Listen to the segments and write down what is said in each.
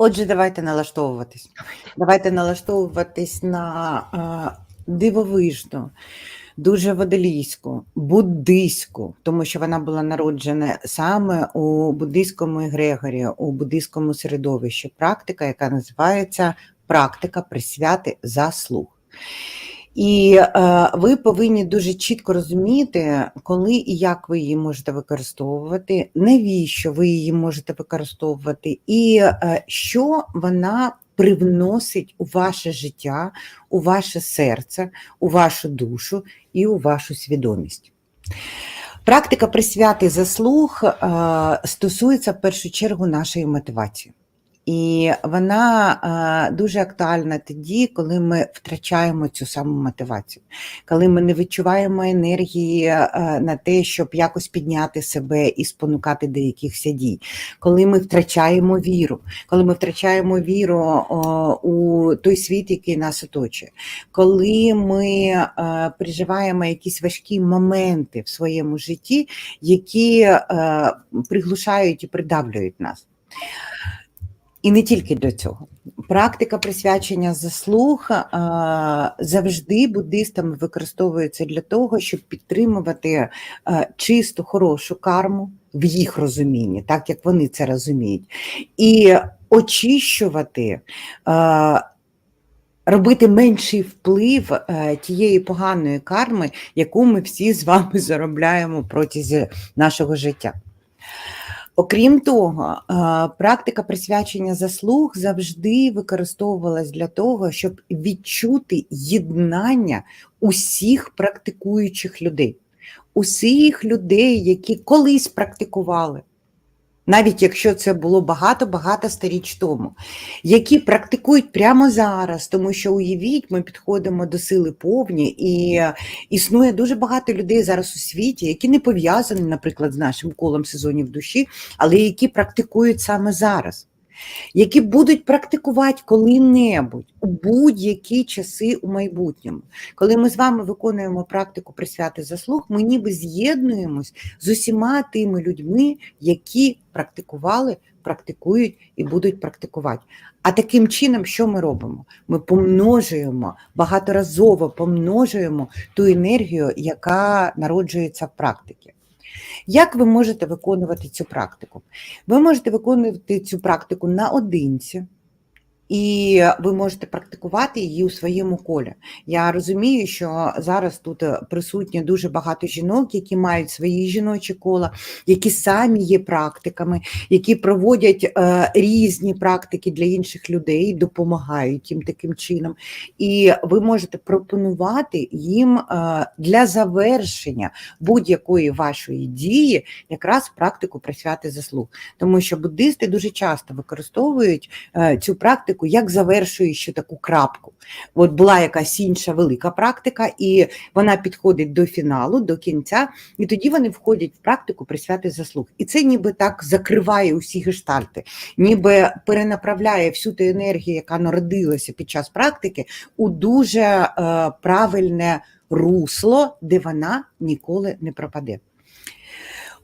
Отже, давайте налаштовуватись. Давайте налаштовуватись на е, дивовижну, дуже водолійську, буддийську, тому що вона була народжена саме у буддийському егрегорі, у буддийському середовищі. Практика, яка називається практика присвяти заслуг. І е, ви повинні дуже чітко розуміти, коли і як ви її можете використовувати, навіщо ви її можете використовувати, і е, що вона привносить у ваше життя, у ваше серце, у вашу душу і у вашу свідомість. Практика присвяти заслуг е, стосується в першу чергу нашої мотивації. І вона е, дуже актуальна тоді, коли ми втрачаємо цю саму мотивацію, коли ми не відчуваємо енергії е, на те, щоб якось підняти себе і спонукати до якихось дій, коли ми втрачаємо віру, коли ми втрачаємо віру у той світ, який нас оточує, коли ми е, переживаємо якісь важкі моменти в своєму житті, які приглушають і придавлюють нас. І не тільки для цього. Практика присвячення заслуг завжди буддистами використовується для того, щоб підтримувати чисту, хорошу карму в їх розумінні, так як вони це розуміють, і очищувати. Робити менший вплив е, тієї поганої карми, яку ми всі з вами заробляємо протягом нашого життя. Окрім того, е, практика присвячення заслуг завжди використовувалась для того, щоб відчути єднання усіх практикуючих людей, усіх людей, які колись практикували. Навіть якщо це було багато-багато сторіч тому, які практикують прямо зараз, тому що уявіть, ми підходимо до сили повні, і існує дуже багато людей зараз у світі, які не пов'язані, наприклад, з нашим колом сезонів душі, але які практикують саме зараз, які будуть практикувати коли-небудь у будь-які часи у майбутньому. Коли ми з вами виконуємо практику присвяти заслуг, ми ніби з'єднуємось з усіма тими людьми, які практикували, практикують і будуть практикувати. А таким чином, що ми робимо? Ми помножуємо багаторазово помножуємо ту енергію, яка народжується в практиці. Як ви можете виконувати цю практику? Ви можете виконувати цю практику наодинці. І ви можете практикувати її у своєму колі. Я розумію, що зараз тут е, присутні дуже багато жінок, які мають свої жіночі кола, які самі є практиками, які проводять е, різні практики для інших людей, допомагають їм таким чином. І ви можете пропонувати їм е, для завершення будь-якої вашої дії якраз практику присвяти заслуг. Тому що буддисти дуже часто використовують цю практику як завершуючи таку крапку. От була якась інша велика практика, і вона підходить до фіналу, до кінця, і тоді вони входять в практику присвяти заслуг. І це ніби так закриває усі гештальти, ніби перенаправляє всю ту енергію, яка народилася під час практики, у дуже е, правильне русло, де вона ніколи не пропаде.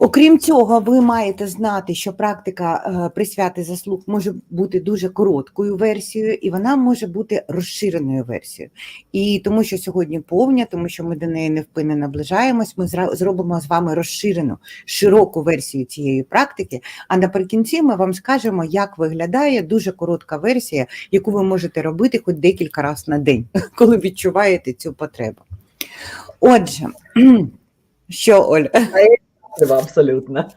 Окрім цього, ви маєте знати, що практика е, присвяти заслуг може бути дуже короткою версією, і вона може бути розширеною версією. І тому, що сьогодні повня, тому що ми до неї невпинно наближаємось, ми зробимо з вами розширену широку версію цієї практики. А наприкінці ми вам скажемо, як виглядає дуже коротка версія, яку ви можете робити хоч декілька разів на день, коли відчуваєте цю потребу. Отже, що Оль? Абсолютно.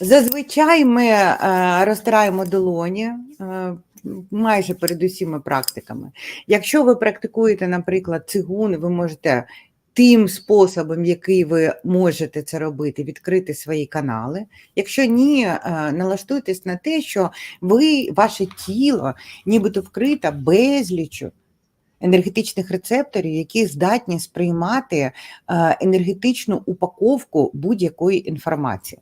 Зазвичай ми е, розтираємо долоні е, майже перед усіма практиками. Якщо ви практикуєте, наприклад, цигун, ви можете тим способом, який ви можете це робити, відкрити свої канали. Якщо ні, е, налаштуйтесь на те, що ви, ваше тіло нібито вкрите безлічу енергетичних рецепторів, які здатні сприймати е, енергетичну упаковку будь-якої інформації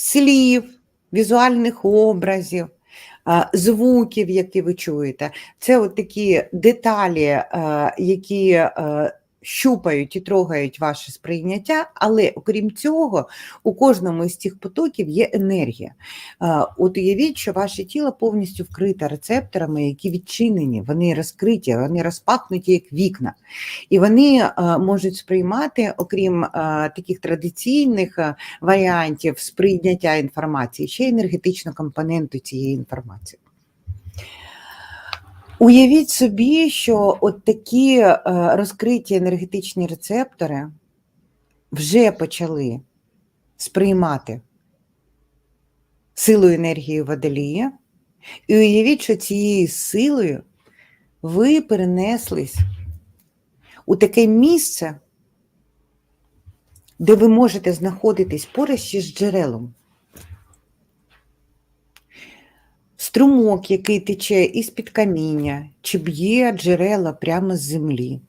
слів, візуальних образів, звуків, які ви чуєте. Це от такі деталі, е, які е, щупають і трогають ваше сприйняття, але окрім цього, у кожному із цих потоків є енергія. От уявіть, що ваше тіло повністю вкрите рецепторами, які відчинені, вони розкриті, вони розпахнуті як вікна. І вони можуть сприймати, окрім таких традиційних варіантів сприйняття інформації, ще енергетичну компоненту цієї інформації. Уявіть собі, що от такі е, розкриті енергетичні рецептори вже почали сприймати силу енергії водолія, і уявіть, що цією силою ви перенеслись у таке місце, де ви можете знаходитись поруч із джерелом. Струмок, який тече із-під каміння, чи б'є джерела прямо з землі.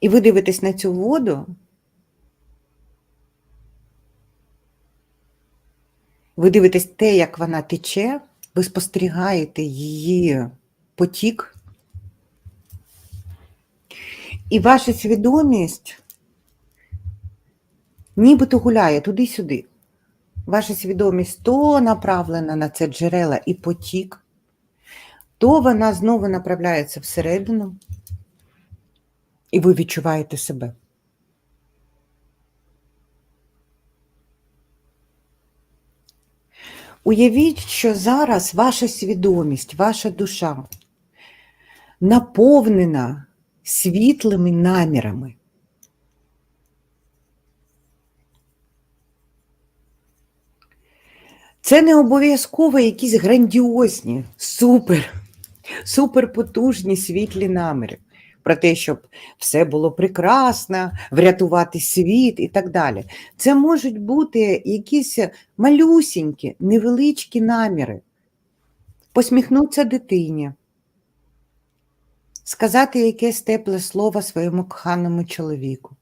І ви дивитесь на цю воду, ви дивитесь те, як вона тече, ви спостерігаєте її потік. І ваша свідомість нібито гуляє туди-сюди. Ваша свідомість то направлена на це джерела і потік, то вона знову направляється всередину, і ви відчуваєте себе. Уявіть, що зараз ваша свідомість, ваша душа наповнена світлими намірами. Це не обов'язково якісь грандіозні, супер, суперпотужні світлі наміри про те, щоб все було прекрасно, врятувати світ і так далі. Це можуть бути якісь малюсінькі, невеличкі наміри. Посміхнутися дитині, сказати якесь тепле слово своєму коханому чоловіку.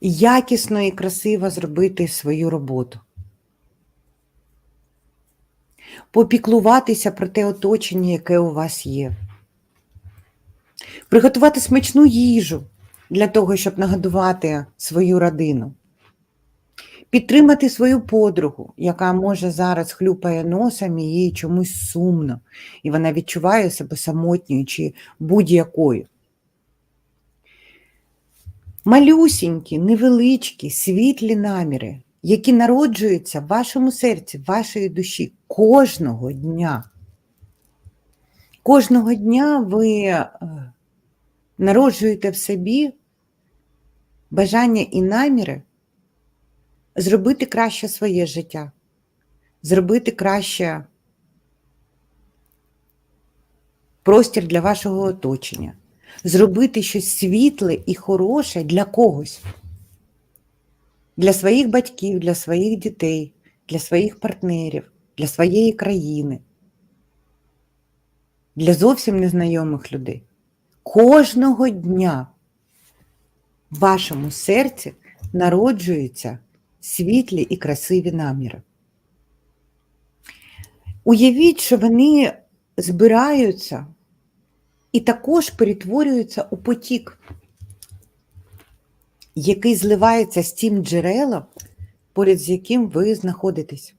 Якісно і красиво зробити свою роботу. Попіклуватися про те оточення, яке у вас є. Приготувати смачну їжу для того, щоб нагодувати свою родину. Підтримати свою подругу, яка може зараз хлюпає носом і їй чомусь сумно, і вона відчуває себе самотньою чи будь-якою. Малюсінькі, невеличкі, світлі наміри, які народжуються в вашому серці, в вашій душі кожного дня. Кожного дня ви е, народжуєте в собі бажання і наміри зробити краще своє життя, зробити краще простір для вашого оточення, зробити щось світле і хороше для когось, для своїх батьків, для своїх дітей, для своїх партнерів, для своєї країни, для зовсім незнайомих людей. Кожного дня в вашому серці народжуються світлі і красиві наміри. Уявіть, що вони збираються і також перетворюються у потік, який зливається з тим джерелом, поряд з яким ви знаходитесь.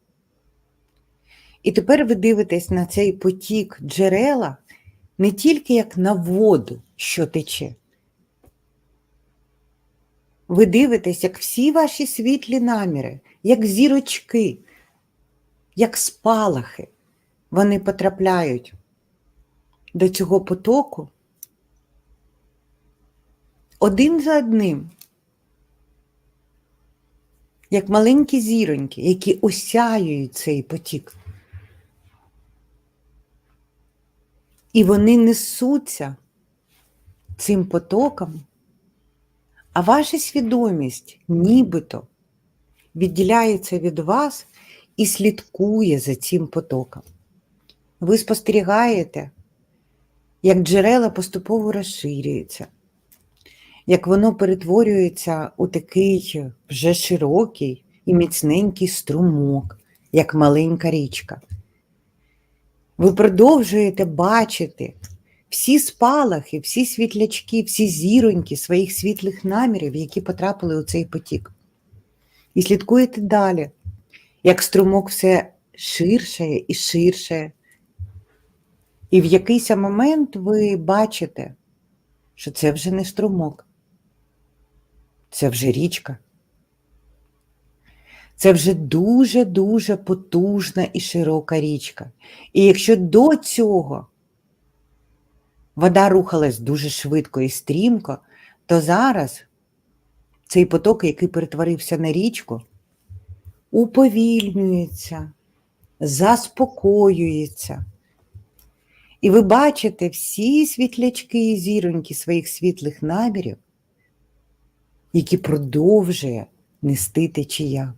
І тепер ви дивитесь на цей потік джерела не тільки як на воду, що тече. Ви дивитесь, як всі ваші світлі наміри, як зірочки, як спалахи, вони потрапляють до цього потоку один за одним, як маленькі зіроньки, які осяюють цей потік. І вони несуться цим потоком, а ваша свідомість нібито відділяється від вас і слідкує за цим потоком. Ви спостерігаєте, як джерела поступово розширюються, як воно перетворюється у такий вже широкий і міцненький струмок, як маленька річка. Ви продовжуєте бачити всі спалахи, всі світлячки, всі зіроньки своїх світлих намірів, які потрапили у цей потік. І слідкуєте далі, як струмок все ширшає і ширшає. І в якийсь момент ви бачите, що це вже не струмок, це вже річка. Це вже дуже-дуже потужна і широка річка. І якщо до цього вода рухалась дуже швидко і стрімко, то зараз цей поток, який перетворився на річку, уповільнюється, заспокоюється. І ви бачите всі світлячки і зіроньки своїх світлих намірів, які продовжує нести течія.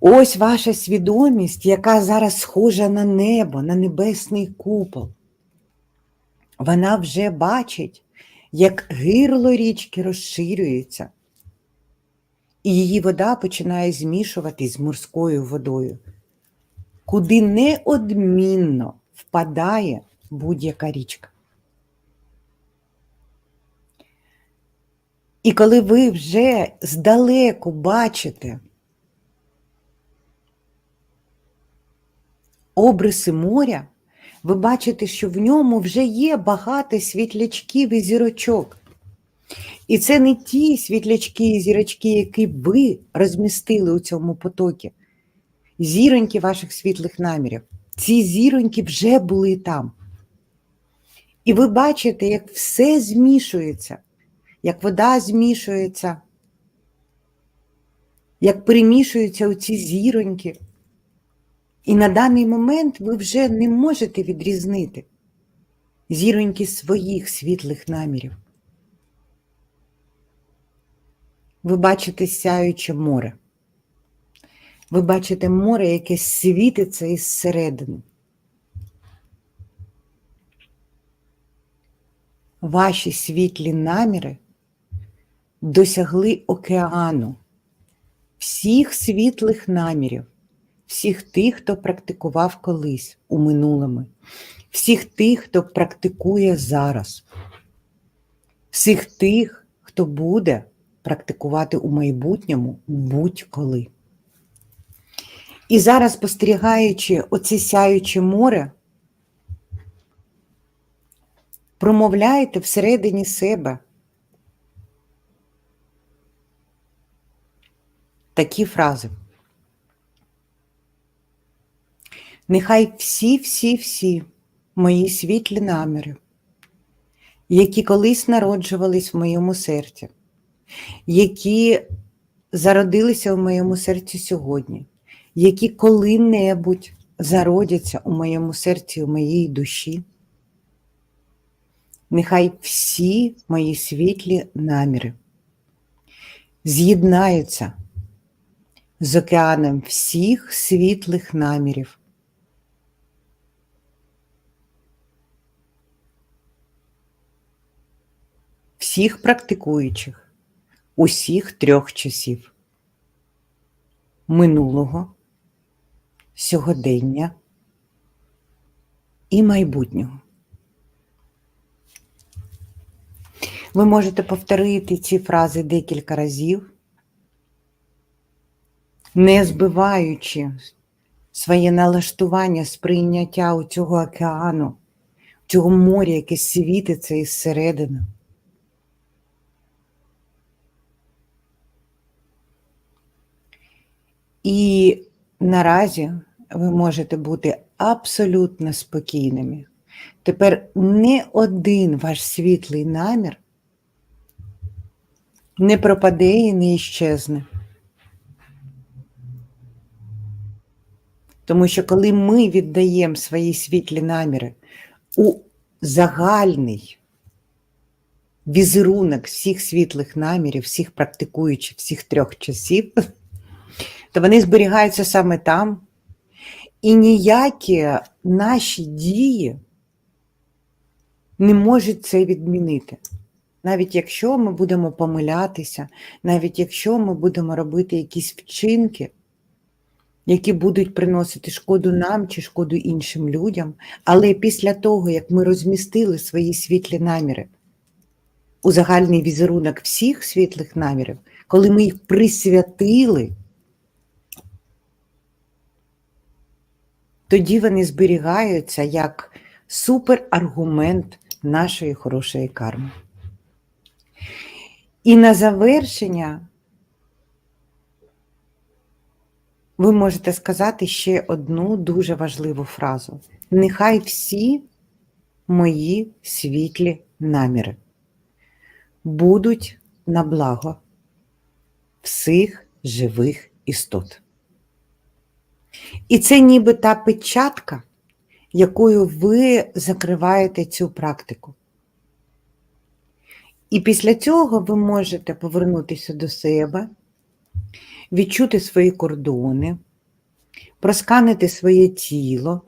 Ось ваша свідомість, яка зараз схожа на небо, на небесний купол. Вона вже бачить, як гирло річки розширюється, і її вода починає змішуватись з морською водою, куди неодмінно впадає будь-яка річка. І коли ви вже здалеку бачите обриси моря, ви бачите, що в ньому вже є багато світлячків і зірочок. І це не ті світлячки і зірочки, які ви розмістили у цьому потокі. Зіроньки ваших світлих намірів. Ці зіроньки вже були там. І ви бачите, як все змішується, як вода змішується, як перемішуються оці зіроньки. І на даний момент ви вже не можете відрізнити зіроньки своїх світлих намірів. Ви бачите сяюче море. Ви бачите море, яке світиться із середини. Ваші світлі наміри досягли океану, всіх світлих намірів всіх тих, хто практикував колись у минулому, всіх тих, хто практикує зараз, всіх тих, хто буде практикувати у майбутньому будь-коли. І зараз, спостерігаючи оце сяюче море, промовляєте всередині себе такі фрази. Нехай всі-всі-всі мої світлі наміри, які колись народжувались в моєму серці, які зародилися в моєму серці сьогодні, які коли-небудь зародяться у моєму серці, у моїй душі. Нехай всі мої світлі наміри з'єднаються з океаном всіх світлих намірів. всіх практикуючих усіх трьох часів минулого, сьогодення і майбутнього. Ви можете повторити ці фрази декілька разів, не збиваючи своє налаштування сприйняття у цього океану, цього моря, яке світиться із середини. І наразі ви можете бути абсолютно спокійними. Тепер не один ваш світлий намір не пропаде і не іщезне. Тому що коли ми віддаємо свої світлі наміри у загальний візерунок всіх світлих намірів, всіх практикуючих, всіх трьох часів, то вони зберігаються саме там. І ніякі наші дії не можуть це відмінити. Навіть якщо ми будемо помилятися, навіть якщо ми будемо робити якісь вчинки, які будуть приносити шкоду нам чи шкоду іншим людям. Але після того, як ми розмістили свої світлі наміри у загальний візерунок всіх світлих намірів, коли ми їх присвятили, тоді вони зберігаються як супераргумент нашої хорошої карми. І на завершення ви можете сказати ще одну дуже важливу фразу. Нехай всі мої світлі наміри будуть на благо всіх живих істот. І це ніби та печатка, якою ви закриваєте цю практику. І після цього ви можете повернутися до себе, відчути свої кордони, просканити своє тіло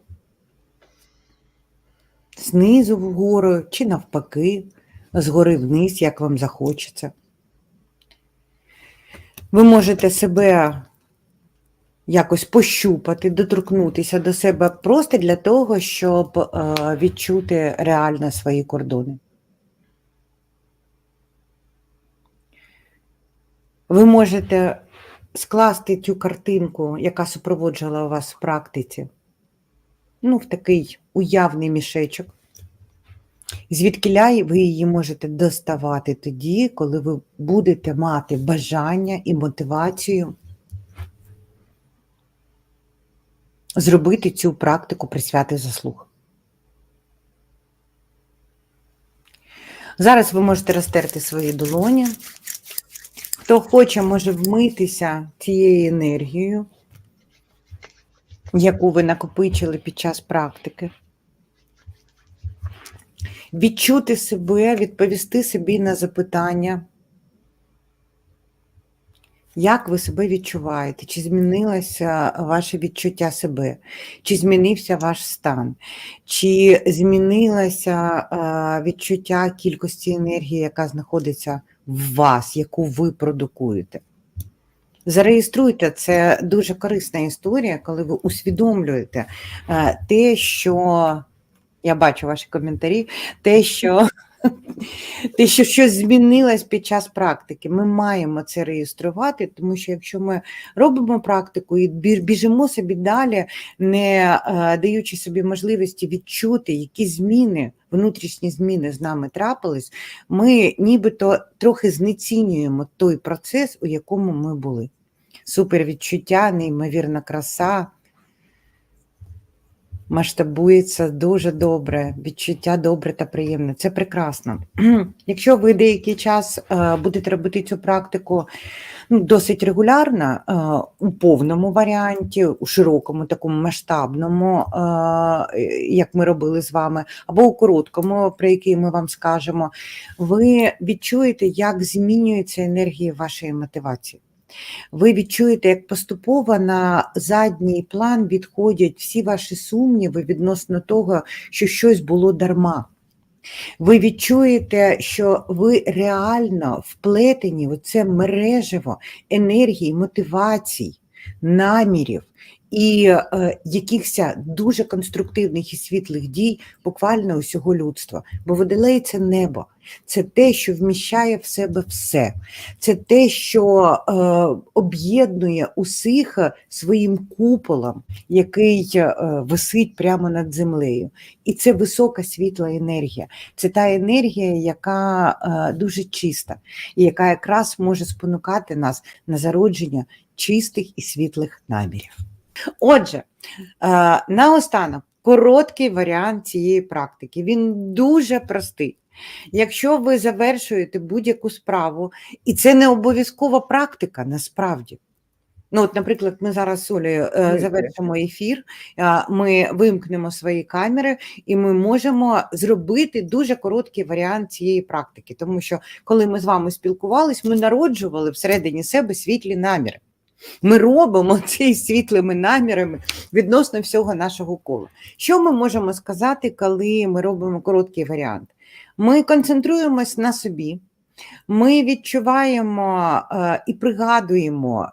знизу вгору чи навпаки, згори вниз, як вам захочеться. Ви можете себе якось пощупати, доторкнутися до себе просто для того, щоб е, відчути реально свої кордони. Ви можете скласти цю картинку, яка супроводжувала вас в практиці, ну, в такий уявний мішечок. Звідкиля ви її можете доставати тоді, коли ви будете мати бажання і мотивацію зробити цю практику присвяти заслуг. Зараз ви можете розтерти свої долоні. Хто хоче, може вмитися цією енергією, яку ви накопичили під час практики. Відчути себе, відповісти собі на запитання, як ви себе відчуваєте? Чи змінилося ваше відчуття себе? Чи змінився ваш стан? Чи змінилося е, відчуття кількості енергії, яка знаходиться в вас, яку ви продукуєте? Зареєструйте, це дуже корисна історія, коли ви усвідомлюєте е, те, що я бачу ваші коментарі, те, що те, що щось змінилось під час практики. Ми маємо це реєструвати, тому що якщо ми робимо практику і біжимо собі далі, не е, даючи собі можливості відчути, які зміни, внутрішні зміни з нами трапились, ми нібито трохи знецінюємо той процес, у якому ми були. Супер відчуття, неймовірна краса. Масштабується дуже добре, відчуття добре та приємне. Це прекрасно. Якщо ви деякий час е, будете робити цю практику ну, досить регулярно, е, у повному варіанті, у широкому, такому масштабному, е, як ми робили з вами, або у короткому, про який ми вам скажемо, ви відчуєте, як змінюється енергія вашої мотивації. Ви відчуєте, як поступово на задній план відходять всі ваші сумніви відносно того, що щось було дарма. Ви відчуєте, що ви реально вплетені в це мережево енергії, мотивацій, намірів і е, якихось дуже конструктивних і світлих дій буквально усього людства. Бо водолей це небо, це те, що вміщає в себе все. Це те, що е, об'єднує усіх своїм куполом, який е, висить прямо над землею. І це висока світла енергія. Це та енергія, яка е, дуже чиста, і яка якраз може спонукати нас на зародження чистих і світлих намірів. Отже, е, наостанок короткий варіант цієї практики. Він дуже простий. Якщо ви завершуєте будь-яку справу, і це не обов'язкова практика насправді. Ну, от, наприклад, ми зараз з Олею е, завершимо ефір, е, ми вимкнемо свої камери, і ми можемо зробити дуже короткий варіант цієї практики. Тому що, коли ми з вами спілкувались, ми народжували всередині себе світлі наміри. Ми робимо ці світлими намірами відносно всього нашого кола. Що ми можемо сказати, коли ми робимо короткий варіант? Ми концентруємось на собі, ми відчуваємо е, і пригадуємо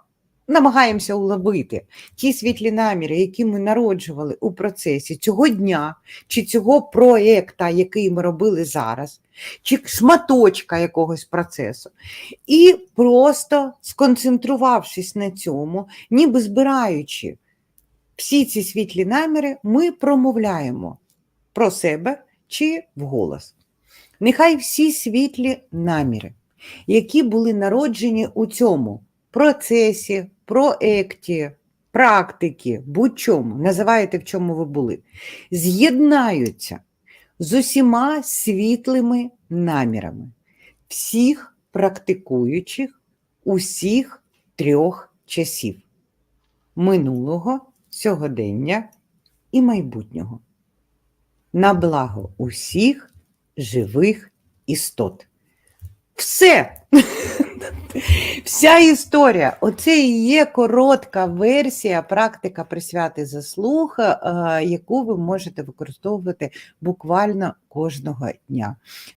намагаємося уловити ті світлі наміри, які ми народжували у процесі цього дня чи цього проєкта, який ми робили зараз, чи шматочка якогось процесу. І просто сконцентрувавшись на цьому, ніби збираючи всі ці світлі наміри, ми промовляємо про себе чи вголос. Нехай всі світлі наміри, які були народжені у цьому процесі, проекті, практики, будь-чому, називаєте, в чому ви були, з'єднаються з усіма світлими намірами всіх практикуючих усіх трьох часів минулого, сьогодення і майбутнього. На благо усіх живих істот. Все. Вся історія. Оце і є коротка версія, практика присвяти заслуг, е, яку ви можете використовувати буквально кожного дня.